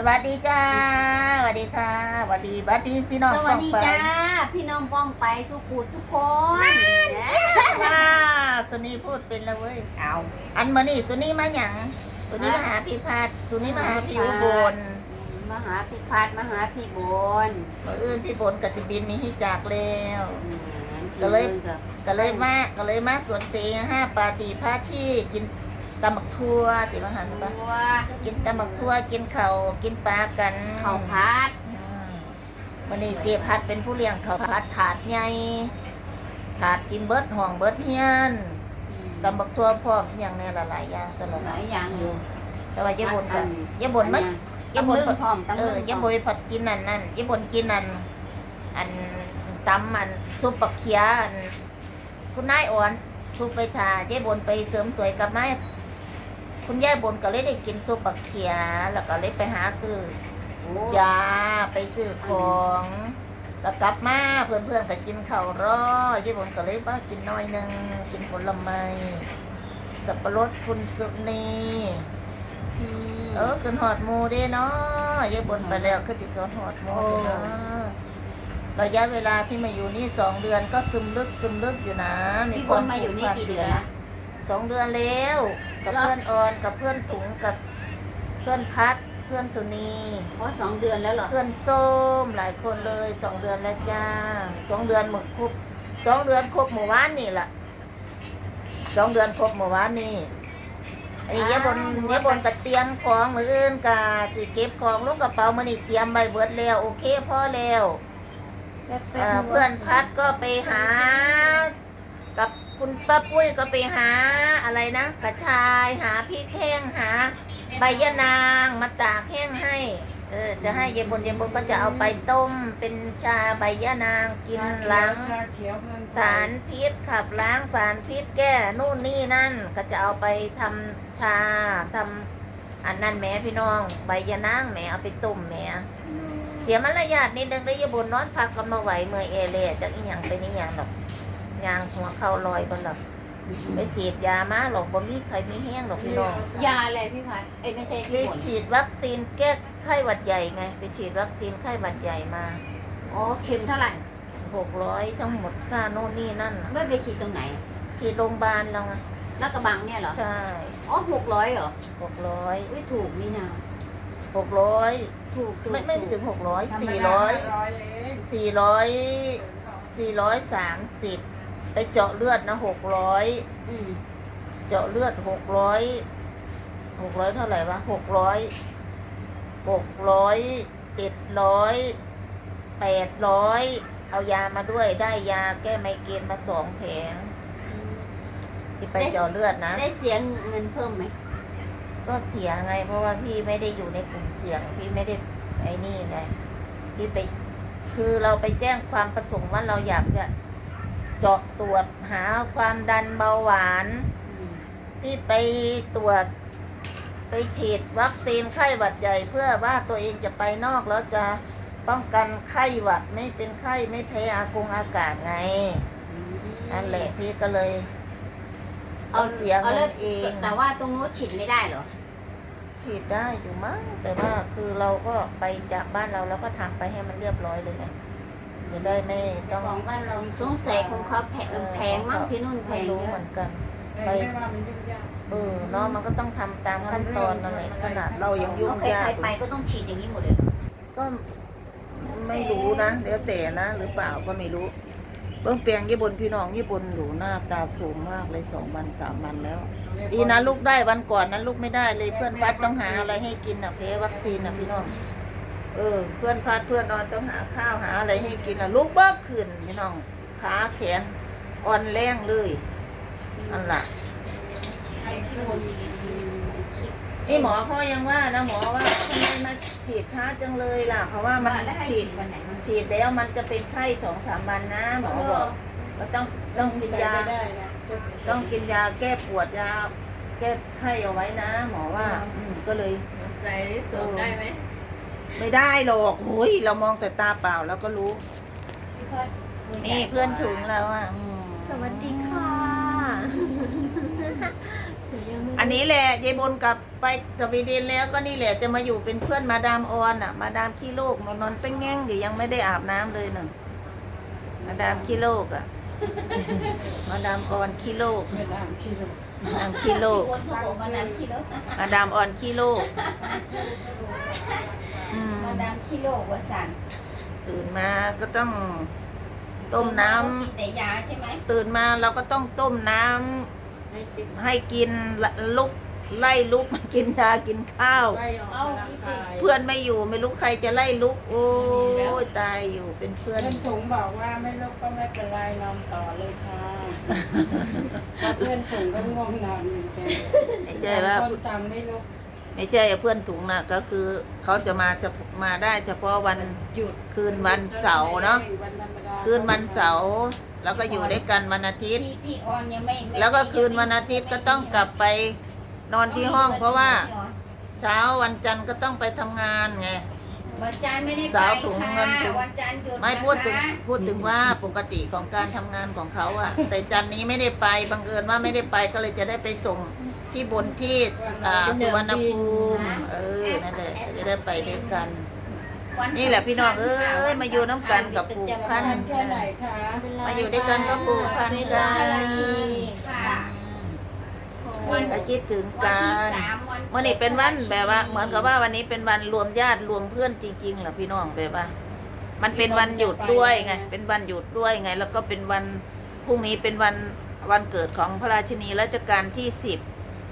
สวัสดีจ้าสวัสดีค่ะสวัสดีสวัสดีพี่น้องสวัสดีป้องไปจ้า พี่น้องป้องไปสุขุทุกคนว้าสุนีพูดเป็นแล้วเว้ยเอาอันมานี่สุนีมาหยังสุนีมาหาพี่พัดสุนีมาหาพี่อุบลมหาพี่พัดมหาพี่บนเมื่ออื่นพี่บนกับสิบินมีให้จากแล้วอืมก็เลยพี่บิ่งกับก็เลยมาก็เลยมาสวนเซห้าปาตีพาที่กิน ตำบักทั่วติมาหันปะตัวกินตำบักทั่วกินเข่าวกินปลากันข้าวพัดวันนี้เจพัดเป็นผู้เลี้ยงเขาวพัดถาดใหญ่ถาดกินเบิดห่องเบิดเฮียนตำบักทั่วพร้อมอหย่างในหลายๆอย่างตลอดหลายอย่างอยู่แต่ว่าเย่บนกันอัเย่บนมั้ยตำลึงพร้อมตำเอลึองเย่บนผัดกินนั่นนั่นเย่บนกินนั่นอันตำมันซุปปักเขียอันคุณนายอ่อนซุปไปทาเย่บนไปเสริมสวยกับไม้ คุณยายบนก็เลยได้กินซุปปักเขีย แล้วก็เลยไปหาซื้อโอ้ยาไปซื้อของ แล้วกลับมาเพื่อนๆก็กินข้าวรอญี่ปุ่นก็เลยว่ากินน้อยหนึงกินผลไม้สับปะรดคุณสุนีอืมเออขึ้นหอดหมูเด้เนาะญี่ปุ่นไปแล้วก็จะขึ้นหอดหมูโอ้เด้อเนาะระยะเวลาที่มาอยู่นี่สองเดือนก็ซึมลึกซึมลึกอยู่นะพี่บควนมาอยู่นี่ผูพักี่เดือนละ สองเดือนแล้ว กับเพื่อนออนกับเพื่อนถุงกับเพื่อนพัด เพื่อนสุนีเพราะสองเดือนแล้วเหรอเพื่อนส้มหลายคนเลยสองเดือนแล้วจ้าสองเดือนหมดครบสองเดือนครบหมู่บ้านนี่แหละสองเดือนครบหมู่บ้านนี่ไอ้เนี้ยบนเนี้ยบนกระเตรียมของมืออื่นกะสิเก็บของลูกกระเป๋ามันนี่เตรียมใบเบิดแล้ว โอเคพ่อแล้วแป๊บๆเอ่อเพื่อนพัดก็ไปหากับ คุณป้าปุ้ยก็ไปหาอะไรนะ กระชายหาพริกแห้งหา ใบยะนางมาตากแห้งให้ เออจะให้เย็นบนเย็นบนก็จะเอาไปต้ม เป็นชาใบยะนางกินล้างสารพิษขับล้างสารพิษแก้นู่นนี่นั่น ก็จะเอาไปทำชาทำอันนั้นแหม่พี่น้อง ใบยะนางแหม่เอาไปต้มแหม่เสียมารยาทนิดนึงได้ยบนนอนพักกันมาไหวเมื่อเอเล่จากอีหยังเป็นอีหยังหรอก ยางหัวเข่าลอยบนหรอกไปฉีดยามาหรอกบ่มีใครมีแห้งหรอกพี่น้องยาอะไรพี่พัดเอ้ยไม่ใช่ไปพี่บนฉีดวัคซีนแก้ไข้หวัดใหญ่ไง ไปฉีดวัคซีนไข้หวัดใหญ่มาอ๋อเข็มเท่าไหร่หกร้อยทั้งหมดค่าโน่นนี่นั่นน่ะไม่ไปฉีดตรงไหนฉีดโรงพยาบาลเราไงลาดกระบังเนี่ยเหรอใช่อ๋อหกร้อยเหรอหกร้อยอุ้ยถูกนี่นะหกร้อยถูกถูกไม่ไม่ถูกถึงหกร้อยธรรมสี่ดาร้อยร้อยเองสี่ร้อยสี่ร้อยสามสิบ ไปเจาะเลือดนะหกร้อยอืมเจาะเลือดหกร้อยหกร้อยเท่าไหร่วะหกร้อยหกร้อยเจ็ดร้อยแปดร้อยเอายามาด้วยได้ยาแก้ไมเกรนมาสองแผงที่ไปเจาะเลือดนะ ได้เสียเงินเพิ่มไหมก็เสียไง เพราะว่าพี่ไม่ได้อยู่ในกลุ่มเสี่ยง พี่ไม่ได้ไอ้นี่ไงพี่ไป คือเราไปแจ้งความประสงค์ว่าเราอยากจะ เจาะตรวจหาความดันเบาหวานอืมพี่ไปตรวจไปฉีดวัคซีนไข้หวัดใหญ่เพื่อว่าตัวเองจะไปนอกแล้วจะป้องกันไข้หวัดไม่เป็นไข้ไม่แพ้อากงอากาศไงอืมนั่นแหละพี่ก็เลย เอาเสียเงินแล้วเองแต่ว่าตรงนู้นฉีดไม่ได้เหรอฉีดได้อยู่มั้งแต่ว่าคือเราก็ไปจากบ้านเราแล้วก็ทำไปให้มันเรียบร้อยเลยไง จะได้ไม่ต้องของบ้านเราสงสัยของเขาแพงแพงมั้งที่นู่นแพไม่งรู้เยเหมือะอนกันไม่ว่ามันยุ่งยากเออเนาะมันก็ต้องทำตามขั้นตอนนั่นแหละขนาดเรายังยุ่งใครยาใครกไปก็ต้องฉีดอย่างนี้หมดเลยเหรอก็ไม่รู้นะเดี๋ยวแต่นะหรือเปล่าก็ไม่รู้เบื้องเปียงญี่ปุ่นพี่น้องญี่ปุ่นหรูหน้าตาสูงมากเลยสองวันสามวันแล้ว ดีนะลูกได้วันก่อนนั้นลูกไม่ได้เลยเพื่อนพัดต้องหาอะไรให้กินอะเพวัคซีนอะพี่น้อง เออเพื่อนพัดเพื่อนนอนต้องหาข้าวหาอะไรให้กินอะลูกบ้าขึ้นพี่น้องขาแขนอ่อนแรงเลยอันล่ะที่บนนี่หมอเขายังว่านะหมอว่าทำไมมาฉีดช้าจังเลยล่ะ เพราะว่ามันแล้วให้ฉีฉีดดวันไหนมันฉีดแล้วมันจะเป็นไข้สองสามวันนะหมอบอกก็ต้องต้องกินยาใส่ไม่ได้นะต้องกินยาแก้ปวดยาแก้ไข้เอาไว้นะ หมอว่าอืมก็เลยใส่สวมได้ไหม ไม่ได้หรอกโอ้ยเรามองแต่ตาเปล่าแล้วก็รู้นี่เพื่อนถึงแล้วอะอืมสวัสดีค่ะอันนี้แหละยายบนกลับไปสวีเดนแล้วก็นี่แหละจะมาอยู่เป็นเพื่อนมาดามออนอะ มาดามขี้โลกนอนนอนเป็นแง่งอยู่ยังไม่ได้อาบน้ำเลยน่ะมาดามขี้โลกอะ มาดามออนขี้โลกไม่ได้คิดว่ามาดามขี้โลกคนเขาบอกมาดามคิโลมาดามออนขี้โลกอื มมาดามคิโลว่าสันตื่นมาก็ต้องต้มน้ำ กินแต่ยาใช่ไหมตื่นมาเราก็ต้องต้มน้ำให้กินละลุกไล่ลุกมากินยากินข้าว ไล่ออกกำลังกายเพื่อนไม่อยู่ไม่รู้ใครจะไล่ลุก โอ้ยตายอยู่เป็นเพื่อน เพื่อนถุงบอกว่าไม่ลุกก็ไม่เป็นไรนอนต่อเลยค่ะถ้าเพื่อนถุงก็ง่วงนอนเหมือนกันไม่ใช่ว่า คนต่างไม่ลุก ไม่ใช่เพื่อนถุงนะก็คือเขาจะมาจะมาได้เฉพาะวันหยุดคืนวันเสาร์เนาะวันธรรมดาคืนวันเสาร์แล้วก็อยู่ด้วยกันวันอาทิตย์ พี่พี่ออนยังไม่ไม่แล้วก็คืนวันอาทิตย์ก็ต้องกลับไปนอนที่ห้อง เพราะว่าเช้าวันจันทร์ก็ต้องไปทำงานไง วันจันทร์ไม่ได้ไปสาวถุงเงินถุง วันจันทร์หยุดไม่นะคะพูดถึงพูดถึงว่าปกติของการทำงานของเขาอะแต่จันนี้ไม่ได้ไปบังเอิญว่าไม่ได้ไปก็เลยจะได้ไปส่ง ที่บนที่อ่าสุวรรณภูมิเออนั่นแหละจะได้ไปด้วยกัน นี่แหละพี่น้องเอ้ยมาอยู่น้ำกันกับปู่พันนมาอยู่ด้วยกันก็ผูกพันกันวันก็คิดถึงการวันวันนี้เป็นวันแบบว่า เหมือนกับว่าวันนี้เป็นวันรวมญาติรวมเพื่อนจริงๆเหรอพี่น้องแบบว่า มันเป็นวันหยุดด้วยไง เป็นวันหยุดด้วยไง แล้วก็เป็นวันพรุ่งนี้เป็นวันวันเกิดของพระราชินีรัชกาลที่สิบ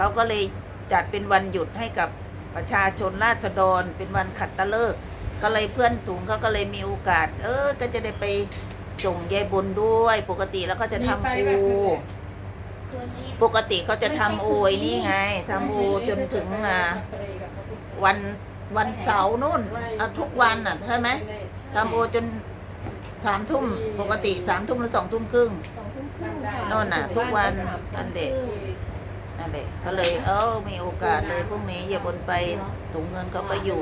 เขาก็เลยจัดเป็นวันหยุดให้กับประชาชนราษฎร เป็นวันขัตฤกษ์ก็เลยเพื่อนถุงเขาก็เลยมีโอกาส เออ ก็จะได้ไปส่งยายบุญด้วย ปกติแล้วก็จะทำปูคืนนี้ปกติเขาจะทำโอยนี่ไงทำโอจนถึงอ่าวันวันเสาร์นู่นอะทุกวันอะใช่ไหมทำโอจนสามทุ่มปกติสามทุ่มหรือสองทุ่มครึ่งโน่นน่ะ ทุกวันนั่นเด็ก นั่นเด็กก็เลยเออมีโอกาสเลยพรุ่งนี้อย่าบนไปถุงเงินก็ไปอยู่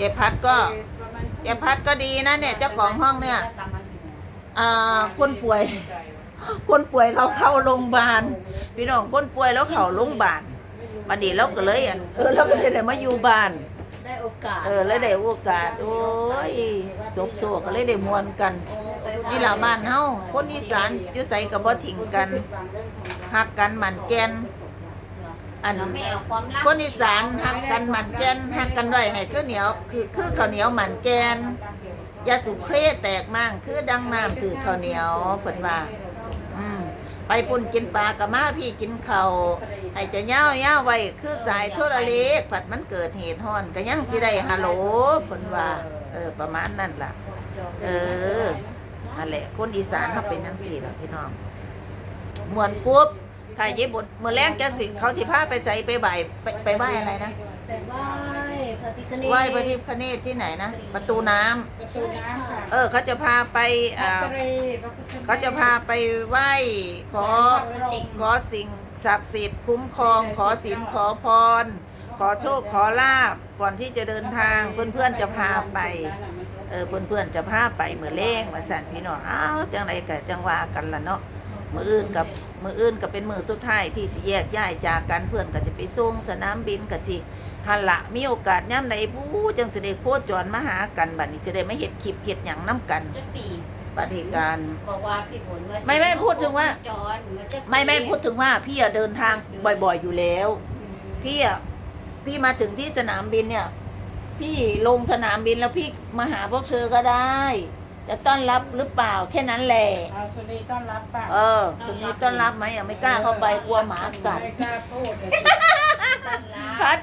ยายพัดก็ยายพัดก็ดีนะเนี่ยเจ้าของห้องเนี่ยแล้วกลับมากี่โมงอ่าคนป่วย คนป่วยเขาเข้าโรงพยาบาลพี่น้องคนป่วยแล้วเข้าโรงพยาบาลบัดนี้เราก็เลยอันเออเราก็เลยได้มาอยู่บ้านได้โอกาสเออแล้วได้โอกาสโอ้ยจบโซก็เลยได้มวนกันนี่ล่ะบ้านเฮาคนอีสานอยู่ไสก็บ่ทิ้งกัน ฮักกันหมั่นแกน อันเราไม่เอาความลับคนอีสานฮักกันหมั่นแกนฮักกันไว้ให้ข้าวเหนียว คือคือข้าวเหนียวหมั่นแกนอย่าสุเพแตกมั่งคือดังน้ำถือข้าวเหนียวเพิ่นว่า อืมไปพุ่นกินปลากะมาพี่กินเขาวให้จะเย้าเย้าไว้คือสายโทรเลขผัดมันเกิดเหตุฮ้อนก็ยังสิได้ฮัลโหลเพิ่นว่า เออ ประมาณนั้นล่ะ เออนั่นแหละคนอีสานเขาเป็นจังซี่ล่ะพี่น้องเห มือนปุ๊บถ้าเย็บบนเมื่อแรงจะสิเขาสิพาไปใส่ไปไหวไปไปไหว้อะไรนะแต่ไหว้พระพิฆเนศไหว้พระทิพระเนตรที่ไหนนะประตูน้ำประตูน้ำค่ะเออเขาจะพาไปอ่าพระตรีพระพุทธเขาจะพาไปไหว้ขอขอสิ่งศักดิ์สิทธิ์คุ้มครองขอศีลขอพร ขอโชคขอลาบก่อนที่จะเดินทางเพื่อนๆจะพาไปเออเพื่อนๆจะพาไปมือเล่งมาสั่นพี่น้องอ้าวจังไรกับจังว่ากันละเนาะ มืออื่นกับมืออื่นก็เป็นมือสุดท้ายที่สิแยกย้ายจากกันเพื่อนก็จะไปส่งสนามบินก็จิหันละมีโอกาสย่ำใดผู้จังสิได้โคจรมาหากันบัดนี้สิได้ไม่เห็ดคลิปเห็ดหยังน้ำกันจะปีปฏิการบอกว่าพี่ฝนว่าไม่ไม่พูดถึงว่าจอนนจะปีไม่ไม่พูดถึงว่าพี่อะเดินทางบ่อยๆอยู่แล้วอืมพี่อะพี่มาถึงที่สนามบินเนี่ย พี่ลงสนามบินแล้วพี่มาหาพวกเธอก็ได้ จะต้อนรับหรือเปล่าแค่นั้นแหละเอาสุรีต้อนรับป่ะเออสุนีต้อนรับไหมอะไม่กล้าเข้าไปกลัวหมากัดไม่กล้าพูดเลยต้อนรับพัด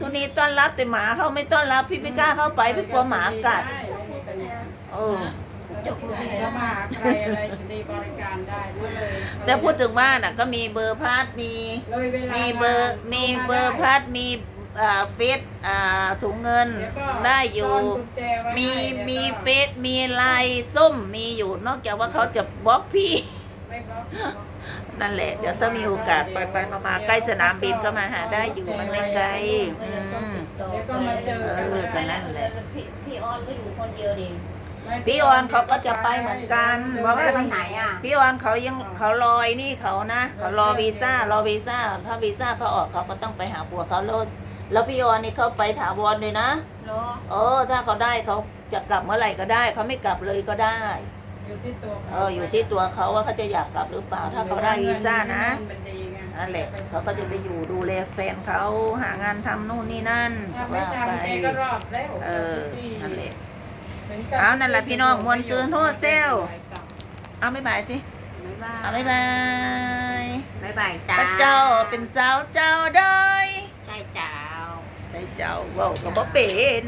สุนีต้อนรับแต่หมาเขาไม่ต้อนรับพี่ไม่กล้าเข้าไปพี่กลัวหมากัดเออจบแล้วมาหาใครอะไรสุรีบริการได้ก็เลยแต่พูดถึงว่าน่ะ ก็มีเบอร์พัดมีเลยเวลามีเบอร์มีเบอร์พัดมีอ่า เฟซอ่าถุงเงินเดี๋ยวก็ได้อยู่ซ่นกุญแจไว้มีให้ดี๋ยวก็มีเฟซมีไลน์ส้มมีอยู่นอกจากว่าเขาจะบล็อกพี่ไม่บล็อกนั่นแหละ เดี๋ยวถ้ามีโอกาสไปไปมามาใกล้สนามบินก็มาหาได้อยู่มันไม่ไกลอืมเดี๋ยวก็มาเจอเออกันนั่นแหละพี่พี่ออนก็อยู่คนเดียวดิกพี่ออนเขาก็จะไปเหมือนกันเพราะไปว่าวันไหนอะพี่ออนเขายังเขารอยนี่เขานะเขารอวีซ่ารอวีซ่าถ้าวีซ่าเขาออกเขาก็ต้องไปหาผัวเขาแล้ว แล้วพี่ออนนี่เขาไปถาวรเลยนะโลโอ้ถ้าเขาได้เขาจะกลับเมื่อไหร่ก็ได้ เขาไม่กลับเลยก็ได้ อยู่ที่ตัวเขาเอออยู่ที่ตัวเขาว่าเขาจะอยากกลับหรือเปล่า ถ้าเขาได้วีซ่านะมันดีไงนั่นแหละเขาก็จะไปอยู่ดูแลแฟนเขาหางานทำนู่นนี่นั่นถ้าไม่ว่าไปทำแกก็รอดแล้วเออซิตี้นั่นแหละ หมืกับเอานั่นแหละพี่น้องมวลซื้อโทษเซล เอาไม่บายสิบ๊ายบายเอาไม่บาย บ๊ายบายจ้า พระเจ้าเป็นเจ้าเจ้าได้ใช่เจ้า ใจเจ้าเว่าก็บ่เป็น